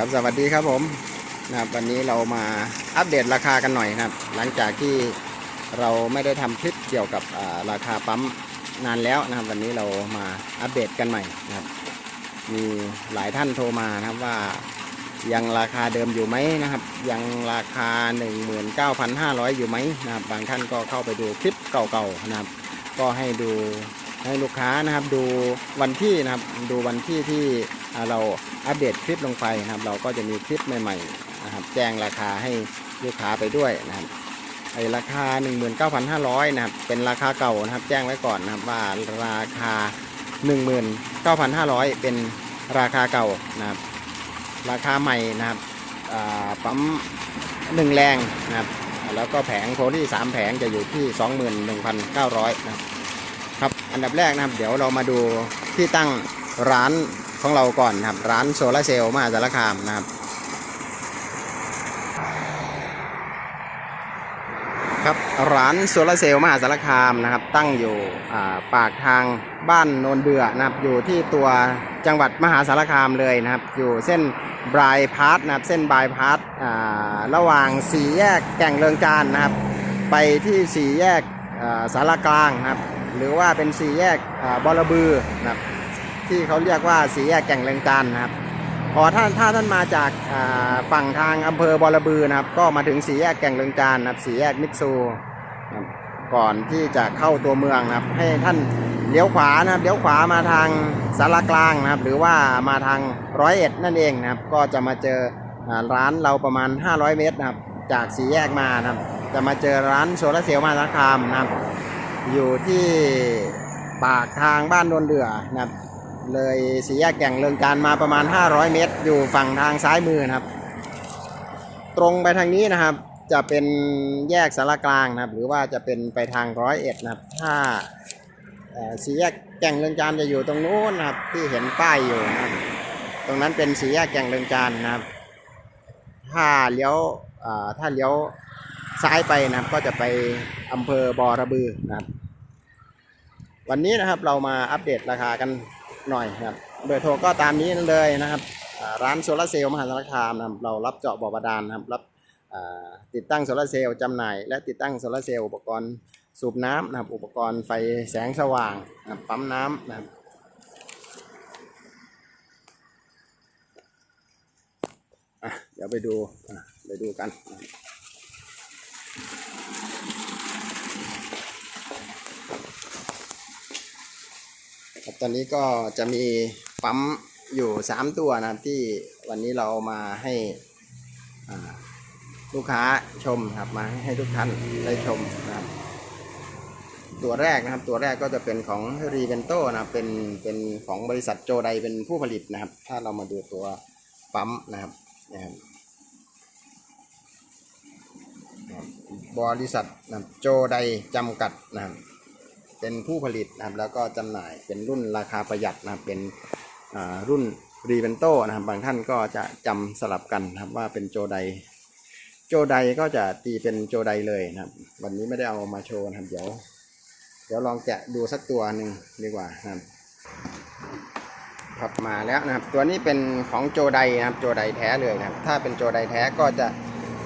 ครับสวัสดีครับผมนะครับวันนี้เรามาอัปเดตราคากันหน่อยนะครับ หลังจากที่เราไม่ได้ทำคลิปเกี่ยวกับราคาปั๊มนานแล้วนะครับ วันนี้เรามาอัปเดตกันใหม่นะครับ มีหลายท่านโทรมานะครับว่ายังราคาเดิมอยู่ไหมนะครับ ยังราคา 19,500 อยู่ไหมนะครับ บางท่านก็เข้าไปดูคลิปเก่าๆนะครับ ก็ให้ดู ให้ลูกค้านะครับดูวันที่นะครับดูวันที่ที่เราอัปเดตคลิปลงไปนะครับ เราก็จะมีคลิปใหม่ๆนะครับ แจ้งราคาให้ลูกค้าไปด้วยนะครับไอราคา 19,500นะครับเป็นราคาเก่านะครับ แจ้งไว้ก่อนนะครับว่าราคา 19,500 เป็นราคาเก่านะครับ ราคาใหม่นะครับอ่าปั๊มหนึ่งแรงนะครับ แล้วก็แผงโพลีสามแผงจะอยู่ที่ 21,900นะครับครับ อันดับแรกนะครับ เดี๋ยวเรามาดูที่ตั้งร้านของเราก่อนนะครับ ร้านโซลาร์เซลล์มหาสารคามนะครับ ครับร้านโซลาร์เซลล์มหาสารคามนะครับ ตั้งอยู่ปากทางบ้านโนนเดือนะครับ อยู่ที่ตัวจังหวัดมหาสารคามเลยนะครับ อยู่เส้นบายพาสนะครับ เส้นบายพาสระหว่างสี่แยกแก่งเรืองจานนะครับ ไปที่สี่แยกสารกลางนะครับ หรือว่าเป็นสี่แยกบอระบือนะครับที่เขาเรียกว่าสี่แยกแก่งเรืองจานนะครับพอท่านถ้าท่านมาจากฝั่งทางอำเภอบอระบือนะครับ ก็มาถึงสี่แยกแก่งเรืองจานนะครับสี่แยกมิตซูก่อนที่จะเข้าตัวเมืองนะครับ ให้ท่านเลี้ยวขวานะครับเลี้ยวขวามาทางสารกลางนะครับ หรือว่ามาทางร้อยเอ็ดนั่นเองนะครับ ก็จะมาเจอร้านเราประมาณ 500 เมตรนะครับ จากสี่แยกมานะครับ จะมาเจอร้านโซลาเซลล์มาสารคามนะครับ อยู่ที่ปากทางบ้านโนนเดือนะครับ เลยสีแยกแก่งเรืองการมาประมาณ 500 เมตร อยู่ฝั่งทางซ้ายมือนะครับ ตรงไปทางนี้นะครับ จะเป็นแยกสารกลางนะครับ หรือว่าจะเป็นไปทางร้อยเอ็ดนะครับ ถ้าเสีแยกแก่งเรืองจานจะอยู่ตรงนู้นนะครับ ที่เห็นป้ายอยู่นะครับ ตรงนั้นเป็นสีแยกแก่งเรืองจานนะครับ ถ้าเลี้ยวถ้าเลี้ยวซ้ายไปนะครับก็จะไปอำเภอบอระบือนะครับ วันนี้นะครับเรามาอัปเดตราคากันหน่อยนะครับเบอร์โทรก็ตามนี้เลยนะครับร้านโซลาร์เซลล์มหาสารคามนะครับเรารับเจาะบ่อบาดาลนะครับรับติดตั้งโซลาร์เซลล์จำหน่าย และติดตั้งโซลาร์เซลล์อุปกรณ์สูบน้ำนะครับอุปกรณ์ไฟแสงสว่างนะครับปั๊มน้ำนะครับเดี๋ยวไปดูไปดูกันนะครับ ครับ ตอนนี้ก็จะมีปั๊มอยู่3ตัวนะครับที่วันนี้เรามาให้ลูกค้าชมครับมาให้ทุกท่านได้ชมนะครับ ตัวแรกนะครับ ตัวแรกก็จะเป็นของรีเวนโตนะครับเป็นเป็นของบริษัทโจไดเป็นผู้ผลิตนะครับ ถ้าเรามาดูตัวปั๊มนะครับนะครับบริษัทนะโจไดจำกัดนะครับ เป็นผู้ผลิตนะครับแล้วก็จำหน่ายเป็นรุ่นราคาประหยัดนะครับเป็นรุ่นรีเวนโตนะครับบางท่านก็จะจำสลับกันนะครับว่าเป็นโจไดโจไดก็จะตีเป็นโจไดเลยนะครับ วันนี้ไม่ได้เอามาโชว์นะครับเดี๋ยว เดี๋ยวลองแกะดูสักตัวหนึ่งดีกว่านะครับครับมาแล้วนะครับ ตัวนี้เป็นของโจไดนะครับโจไดแท้เลยนะครับ ถ้าเป็นโจไดแท้ก็จะ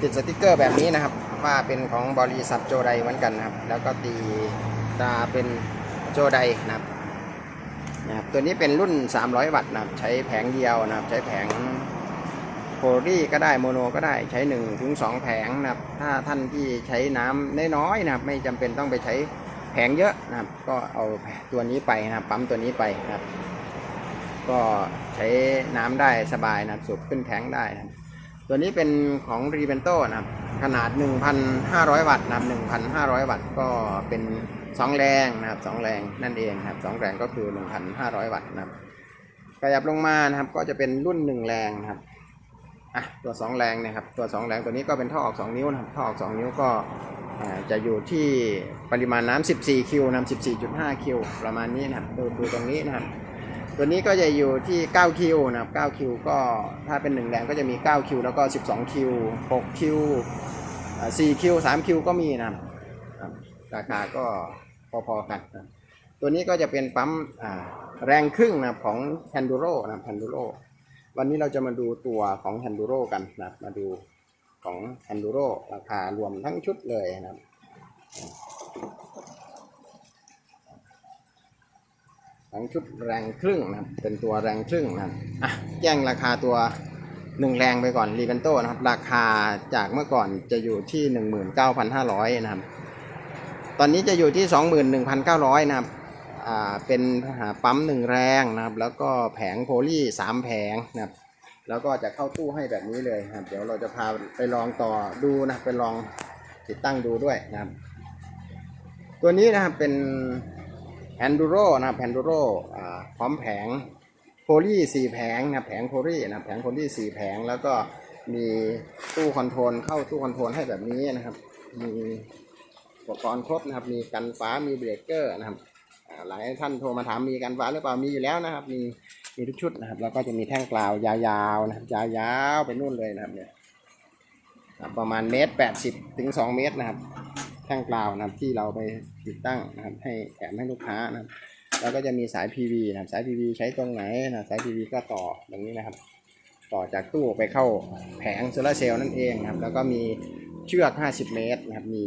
ติดสติกเกอร์แบบนี้นะครับ ว่าเป็นของบริษัทโจไดเหมือนกันนะครับ แล้วก็ตี ตาเป็นโจไดนะครับนะครับ ตัวนี้เป็นรุ่น 300 วัตต์นะครับ ใช้แผงเดียวนะครับ ใช้แผงโพลีก็ได้โมโนก็ได้ใช้1ถึง2แผงนะครับ ถ้าท่านที่ใช้น้ำน้อยๆนะครับ ไม่จำเป็นต้องไปใช้แผงเยอะนะครับ ก็เอาตัวนี้ไปนะครับ ปั๊มตัวนี้ไปนะครับ ก็ใช้น้ำได้สบายนะครับสูบขึ้นแทงได้นะครับ ตัวนี้เป็นของรีเวนโตนะครับ ขนาด 1,500 วัตต์นะครับ1,500 วัตต์ก็เป็น 2แรงนะครับ2แรงนั่นเองครับ2แรงก็คือ 1,500 วัตต์นะครับขยับลงมานะครับก็จะเป็นรุ่น1แรงนะครับอะตัว2แรงเนะครับตัว2แรงตัวนี้ก็เป็นท่อออก2นิ้วนะครับท่อออก2นิ้วก็จะอยู่ที่ปริมาณน้ำ14 คิวน้ำ14.5 คิวประมาณนี้นะครับดูดูตรงนี้นะครับตัวนี้ก็จะอยู่ที่ 9 คิวนะครับ 9 คิวก็ถ้าเป็น 1 แรงก็จะมี 9 คิวแล้วก็ 12 คิว 6 คิวอ่า4คิว 3 คิวก็มีนะครับราคาก็ พอๆกันนะตัวนี้ก็จะเป็นปั๊มแรงครึ่งนะของ Panduro นะครับ Panduro วันนี้เราจะมาดูตัวของ h ฮนดูโรกันนะมาดูของ h ฮนดูโรราคารวมทั้งชุดเลยนะครับทั้งชุดแรงครึ่งนะครับเป็นตัวแรงครึ่งนะครับอะแจ้งราคาตัวหนึ่งแรงไปก่อนรีเวนโตนะครับ ราคาจากเมื่อก่อนจะอยู่ที่หนึ่งหมื่นเก้าพันห้าร้อยนะครับ ตอนนี้จะอยู่ที่สองหมื่นหนึ่งพันเก้าร้อยนะครับอ่าเป็นปั๊มหนึ่งแรงนะครับ แล้วก็แผงโพลีสามแผงนะครับ แล้วก็จะเข้าตู้ให้แบบนี้เลยนะครับ เดี๋ยวเราจะพาไปลองต่อดูนะไปลองติดตั้งดูด้วยนะครับ ตัวนี้นะครับเป็นแฮนดูโรนะครับแฮนดูโรอ่าพร้อมแผงโพลีสี่แผงนะแผงโพลีนะแผงโพลีสี่แผงแล้วก็มีตู้คอนโทรลเข้าตู้คอนโทรลให้แบบนี้นะครับ มี อุปกรณ์ครบนะครับ มีกันฟ้ามีเบรกเกอร์นะครับหลายท่านโทรมาถามมีกันฟ้าหรือเปล่ามีอยู่แล้วนะครับ มีมีทุกชุดนะครับ แล้วก็จะมีแท่งกลาวยาวๆนะครับยาวๆไปนู่นเลยนะครับเนี่ยประมาณเมตรแปดสิบถึงสองเมตรนะครับ แท่งกลาวนะครับที่เราไปติดตั้งนะครับ ให้แถมให้ลูกค้านะครับ แล้วก็จะมีสาย PV นะครับสาย PV ใช้ตรงไหนนะสาย PV ก็ต่ออย่างนี้นะครับ ต่อจากตู้ไปเข้าแผงโซลาเซลล์นั่นเองนะครับ แล้วก็มีเชือก 50 เมตรนะครับ มี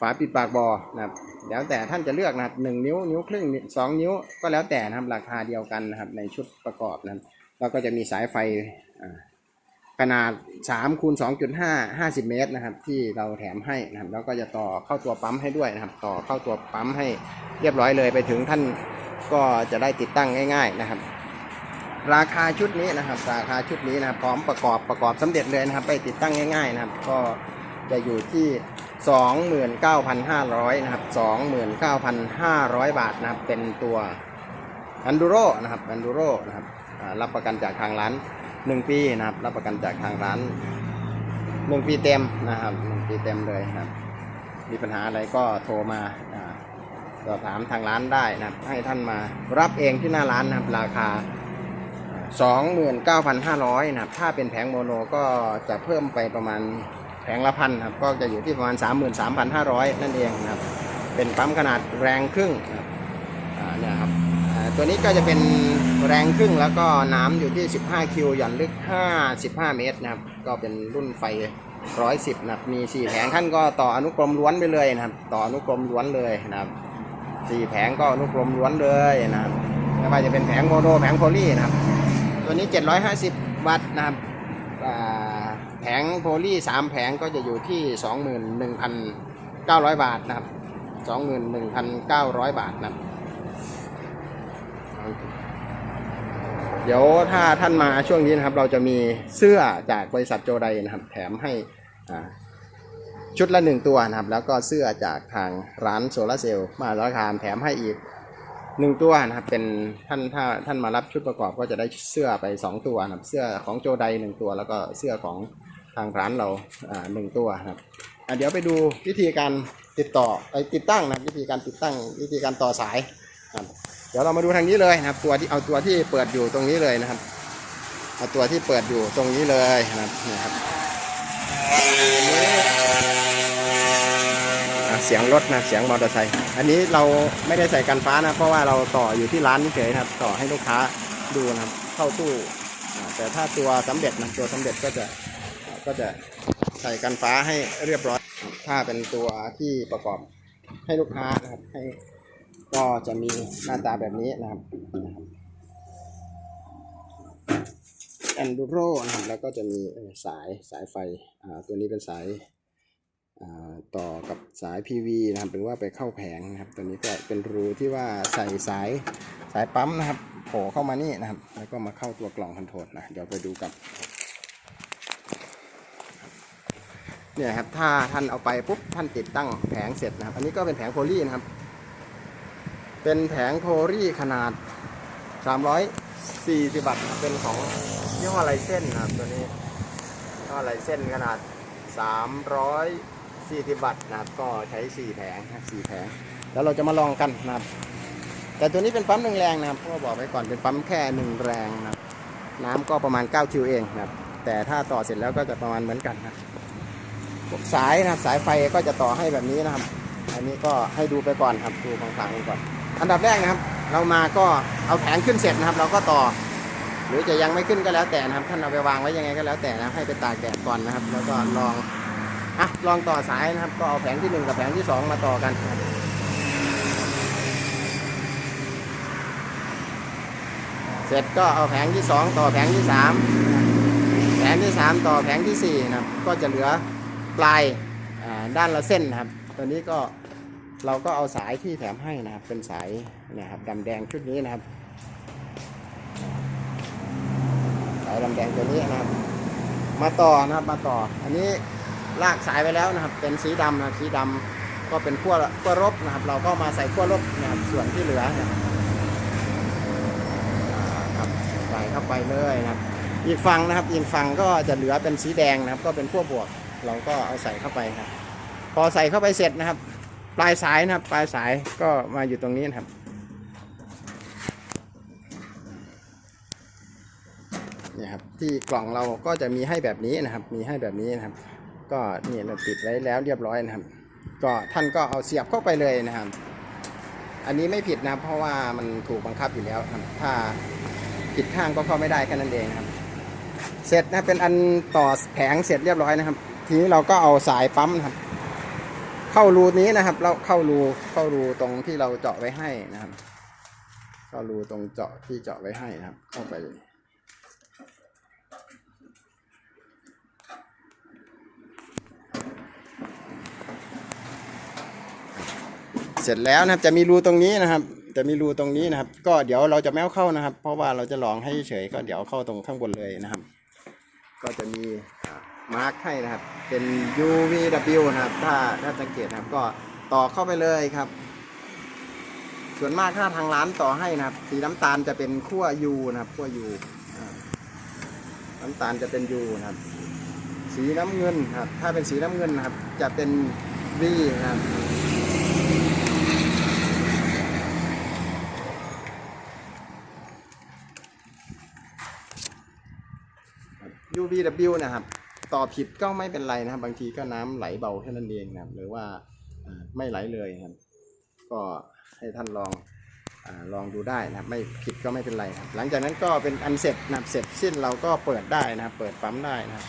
ฝาปิดปากบอนะครับแล้วแต่ท่านจะเลือกนะครับหนึ่งนิ้วนิ้วครึ่งสองนิ้วก็แล้วแต่นะครับราคาเดียวกันนะครับในชุดประกอบนะครับแล้วก็จะมีสายไฟอ่าขนาด3คูณ2.5 50 เมตรนะครับ ที่เราแถมให้นะครับแล้วก็จะต่อเข้าตัวปั๊มให้ด้วยนะครับ ต่อเข้าตัวปั๊มให้เรียบร้อยเลยไปถึงท่านก็จะได้ติดตั้งง่าย ๆนะครับ ราคาชุดนี้นะครับ ราคาชุดนี้นะครับพร้อมประกอบประกอบสำเร็จเลยนะครับ ไปติดตั้งง่าย ๆ นะครับ ก็จะอยู่ที่ 29,500 นะครับ 29,500 บาทนะครับ เป็นตัวอันดูโรนะครับอันดูโรนะครับรับประกันจากทางร้านหนึ่งปีนะครับ รับประกันจากทางร้านหนึ่งปีเต็มนะครับหนึ่งปีเต็มเลยนะครับ มีปัญหาอะไรก็โทรมาอ่าสอบถามทางร้านได้นะครับ ให้ท่านมารับเองที่หน้าร้านนะครับ ราคา 29,500 นะครับ ถ้าเป็นแผงโมโนก็จะเพิ่มไปประมาณ แผงละพันครับก็จะอยู่ที่ประมาณ 33,500 นั่นเองนะครับเป็นปั๊มขนาดแรงครึ่งนะครับอ่าเนี่ยครับตัวนี้ก็จะเป็นแรงครึ่งแล้วก็น้ำอยู่ที่ 15 คิวหย่อนลึก 55 เมตรนะครับก็เป็นรุ่นไฟ 110 นะครับมี 4 แผงท่านก็ต่ออนุกรมล้วนไปเลยนะครับต่ออนุกรมล้วนเลยนะครับ4แผงก็อนุกรมล้วนเลยนะครับไม่ว่าจะเป็นแผงโมโนแผงโพลีนะครับตัวนี้ 750 วัตต์นะครับอ่า ผงโพลี3แผงก็จะอยู่ที่21,900บาทนะครับ21,900บาทนะครับเดี๋ยวถ้าท่านมาช่วงนี้นะครับ เราจะมีเสื้อจากบริษัทโจไดนะครับ แถมให้ชุดละหนึ่งตัวนะครับ แล้วก็เสื้อจากทางร้านโซลาเซลล์มาสาคาแถมให้อีกหนึ่งตัวนะครับ เป็นท่านถ้าท่านมารับชุดประกอบก็จะได้เสื้อไปสองตัวนะครับ เสื้อของโจไดหนึ่งตัว แล้วก็เสื้อของ ทางร้านเราหนึ่งตัวนะครับเดี๋ยวไปดูวิธีการติดต่อไปติดตั้งนะวิธีการติดตั้งวิธีการต่อสายครับเดี๋ยวเรามาดูทางนี้เลยนะครับ ตัวที่เอาตัวที่เปิดอยู่ตรงนี้เลยนะครับเอาตัวที่เปิดอยู่ตรงนี้เลยนะครับนี่ครับเสียงรถนะเสียงมอเตอร์ไซค์อันนี้เราไม่ได้ใส่กันฟ้านะเพราะว่าเราต่ออยู่ที่ร้านเฉยนะครับ ต่อให้ลูกค้าดูนะครับเข้าตู้แต่ถ้าตัวสำเร็จนะตัวสำเร็จก็จะ ก็จะใส่กันฟ้าให้เรียบร้อยถ้าเป็นตัวที่ประกอบให้ลูกค้านะครับให้ก็จะมีหน้าตาแบบนี้นะครับแอนดูโรนะครับแล้วก็จะมีสายสายไฟอ่าตัวนี้เป็นสายอ่าต่อกับสาย PV นะครับหรือว่าไปเข้าแผงนะครับ ตัวนี้ก็เป็นรูที่ว่าใส่สายสายปั๊มนะครับโผล่เข้ามานี่นะครับ แล้วก็มาเข้าตัวกล่องคอนโทรลนะเดี๋ยวไปดูกัน เนี่ยครับถ้าท่านเอาไปปุ๊บท่านติดตั้งแผงเสร็จนะครับ อันนี้ก็เป็นแผงโพลีนะครับ เป็นแผงโพลีขนาด 340วัตต์นะครับเป็นของยี่ห้อไรเส้นนะครับตัวนี้ยี่ห้อไรเส้นขนาด 340วัตต์นะครับก็ใช้ 4 แผงนะ4แผง แล้วเราจะมาลองกันนะครับ แต่ตัวนี้เป็นปั๊มหนึ่งแรงนะครับก็บอกไว้ก่อนเป็นปั๊มแค่หนึ่งแรงนะครับน้ำก็ประมาณ 9 คิวเองนะครับแต่ถ้าต่อเสร็จแล้วก็จะประมาณเหมือนกันนะครับ สายนะครับสายไฟก็จะต่อให้แบบนี้นะครับ อันนี้ก็ให้ดูไปก่อนครับดูฟังๆไปก่อน อันดับแรกนะครับ เรามาก็เอาแผงขึ้นเสร็จนะครับ เราก็ต่อ หรือจะยังไม่ขึ้นก็แล้วแต่นะครับท่านเอาไปวางไว้ยังไงก็แล้วแต่นะให้ไปตากแดดก่อนนะครับ แล้วก็ลองอะลองต่อสายนะครับ ก็เอาแผงที่หนึ่งกับแผงที่สองมาต่อกันเสร็จก็เอาแผงที่สองต่อแผงที่สามแผงที่สามต่อแผงที่สี่นะครับก็จะเหลือ ปลายอ่าด้านละเส้นนะครับ ตัวนี้ก็เราก็เอาสายที่แถมให้นะครับ เป็นสายเนี่ยครับดำแดงชุดนี้นะครับ สายลำแดงตัวนี้นะครับ มาต่อนะครับมาต่อ อันนี้ลากสายไปแล้วนะครับ เป็นสีดำนะครับสีดำก็เป็นขั้วขั้วลบนะครับ เราก็มาใส่ขั้วลบนะครับส่วนที่เหลือนะครับอ่าครับใส่เข้าไปเลยนะครับ อีกฝั่งนะครับ อีกฝั่งก็จะเหลือเป็นสีแดงนะครับ ก็เป็นขั้วบวก เราก็เอาใส่เข้าไปครับ พอใส่เข้าไปเสร็จนะครับ ปลายสายนะครับ ปลายสายก็มาอยู่ตรงนี้นะครับเนี่ยครับที่กล่องเราก็จะมีให้แบบนี้นะครับ มีให้แบบนี้นะครับ ก็นี่เราติดไว้แล้วเรียบร้อยนะครับ ก็ท่านก็เอาเสียบเข้าไปเลยนะครับ อันนี้ไม่ผิดนะเพราะว่ามันถูกบังคับอยู่แล้วครับ ถ้าผิดข้างก็เข้าไม่ได้แค่นั้นเองครับ เสร็จนะเป็นอันต่อแผงเสร็จเรียบร้อยนะครับ ทีนี้เราก็เอาสายปั๊มครับ เข้ารูนี้นะครับ เราเข้ารูเข้ารูตรงที่เราเจาะไว้ให้นะครับ เข้ารูตรงเจาะที่เจาะไว้ให้นะครับ เข้าไปเลยเสร็จแล้วนะครับจะมีรูตรงนี้นะครับ จะมีรูตรงนี้นะครับ ก็เดี๋ยวเราจะไม่เอาเข้านะครับ เพราะว่าเราจะลองให้เฉยก็เดี๋ยวเข้าตรงข้างบนเลยนะครับ ก็จะมี มาร์กให้นะครับ เป็น UVW นะครับ ถ้าถ้าสังเกตนะครับ ก็ต่อเข้าไปเลยครับ ส่วนมากถ้าทางร้านต่อให้นะครับ สีน้ำตาลจะเป็นขั้ว U นะครับขั้ว U น้ำตาลจะเป็น U นะครับ สีน้ำเงินครับ ถ้าเป็นสีน้ำเงินนะครับ จะเป็น V นะครับ UVW นะครับ ต่อผิดก็ไม่เป็นไรนะครับ บางทีก็น้ำไหลเบาแค่นั้นเองนะครับ หรือว่าไม่ไหลเลยครับ ก็ให้ท่านลองอลองดูได้นะครับ ไม่ผิดก็ไม่เป็นไรครับ หลังจากนั้นก็เป็นอันเสร็จนะครับเสร็จสิ้นเราก็เปิดได้นะครับ เปิดปั๊มได้นะครับ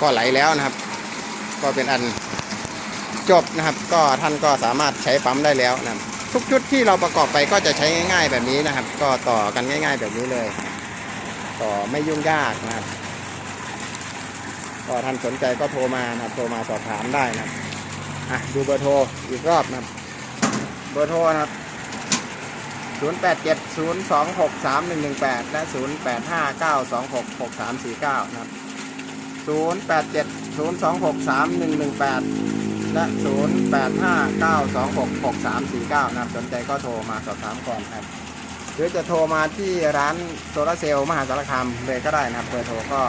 ก็ไหลแล้วนะครับ ก็เป็นอัน จบนะครับ ก็ท่านก็สามารถใช้ปั๊มได้แล้วนะครับทุกชุดที่เราประกอบไปก็จะใช้ง่าย ๆ แบบนี้นะครับ ก็ต่อกันง่าย ๆ แบบนี้เลย ต่อไม่ยุ่งยากนะครับ ก็ท่านสนใจก็โทรมานะครับโทรมาสอบถามได้นะครับอะดูเบอร์โทรอีกรอบนะครับ เบอร์โทรนะครับ0870263118 และ 0859266349 นะครับ 0870263118 และ 0859266349 นะครับ สนใจก็โทรมาสอบถามก่อนครับ หรือจะโทรมาที่ร้านโซลาเซลล์มหาสารคามเลยก็ได้นะครับเบอร์โทรก็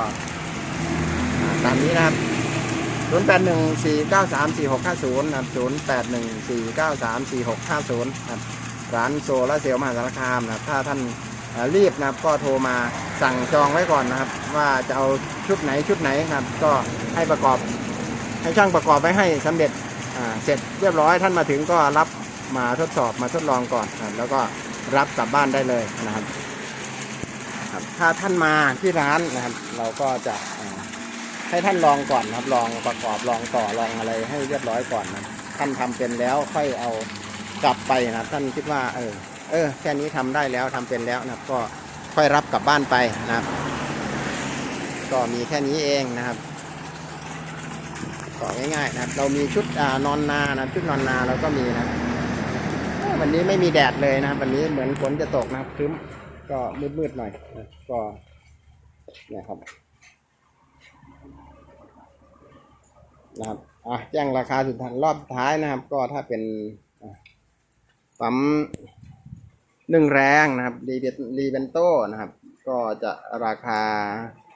ตามนี้นะครับ 0814934650 นะครับ 0814934650 นะครับร้านโซลาเซลล์มหาสารคามนะครับ ถ้าท่านรีบนะครับก็โทรมาสั่งจองไว้ก่อนนะครับ ว่าจะเอาชุดไหนชุดไหนนะครับ ก็ให้ประกอบ ให้ช่างประกอบไว้ให้สำเร็จเสร็จเรียบร้อยท่านมาถึงก็รับมาทดสอบมาทดลองก่อนแล้วก็รับกลับบ้านได้เลยนะครับถ้าท่านมาที่ร้านนะครับ เราก็จะให้ท่านลองก่อนนะครับ ลองประกอบลองต่อลองอะไรให้เรียบร้อยก่อนนะท่านทำเป็นแล้วค่อยเอากลับไปนะครับท่านคิดว่า เออ เออ แค่นี้ทำได้แล้วทำเป็นแล้วนะครับก็ค่อยรับกลับบ้านไปนะครับ ก็มีแค่นี้เองนะครับ ก็ง่ายๆนะครับเรามีชุดอนอนนานะชุดนอนนาเราก็มีนะวันนี้ไม่มีแดดเลยนะวันนี้เหมือนฝนจะตกนะครึ้มก็มืดๆหน่อยนะก็นี่ยครับนะครับอะแจ้งราคาสุดท้ายรอบสุดท้ายนะครับ ก็ถ้าเป็นปั๊มหนึ่งแรงนะครับรีเบนโตนะครับ ก็จะราคา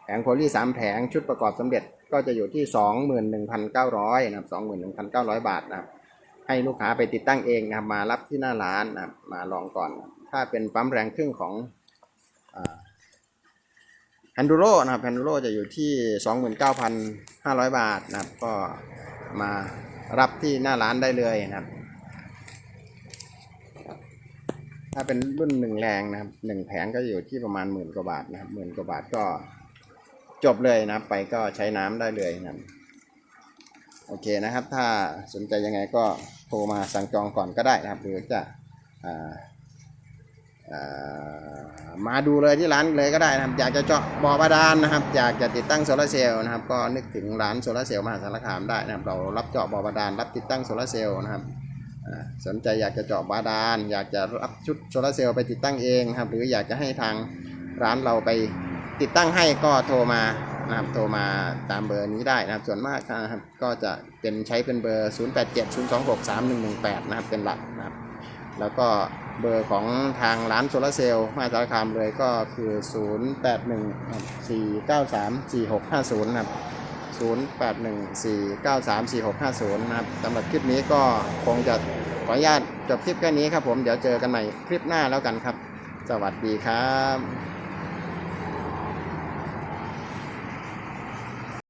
แผงโพลีสามแผงชุดประกอบสำเร็จก็จะอยู่ที่สองหมื่นหนึ่งพันเก้าร้อยนะครับสองหมื่นหนึ่งพันเก้าร้อยบาทนะครับให้ลูกค้าไปติดตั้งเองนะครับมารับที่หน้าร้านนะครับมาลองก่อน ถ้าเป็นปั๊มแรงครึ่งของอาแฮนดูโรนะครับแฮนดูโรจะอยู่ที่ 29,500 บาทนะครับก็มารับที่หน้าร้านได้เลยนะครับ ถ้าเป็นรุ่นหนึ่งแรงนะครับหนึ่งแผงก็อยู่ที่ประมาณหมื่นกว่าบาทนะครับหมื่นกว่าบาทก็ จบเลยนะไปก็ใช้น้ำได้เลยนะโอเคนะครับ ถ้าสนใจยังไงก็โทรมาสั่งจองก่อนก็ได้นะครับ หรือจะอ่าอ่ามาดูเลยที่ร้านเลยก็ได้นะครับ อยากจะเจาะบ่อบาดาลนะครับ อยากจะติดตั้งโซลาเซลล์นะครับ ก็นึกถึงร้านโซลาเซลล์มหาสารคามได้นะครับ เรารับเจาะบ่อบาดาลรับติดตั้งโซลาเซลล์นะครับสนใจอยากจะเจาะบาดาล อยากจะรับชุดโซลาเซลล์ไปติดตั้งเองครับ หรืออยากจะให้ทางร้านเราไป ติดตั้งให้ก็โทรมานะครับโทรมาตามเบอร์นี้ได้นะครับส่วนมากนะครับก็จะเป็นใช้เป็นเบอร์ 0870263118 นะครับเป็นหลักนะครับแล้วก็เบอร์ของทางร้านโซลาร์เซลล์มาสารคามเลยก็คือ 0814934650 นะครับ 0814934650 นะครับสำหรับคลิปนี้ก็คงจะขออนุญาตจบคลิปแค่นี้ครับผม เดี๋ยวเจอกันใหม่คลิปหน้าแล้วกันครับ สวัสดีครับ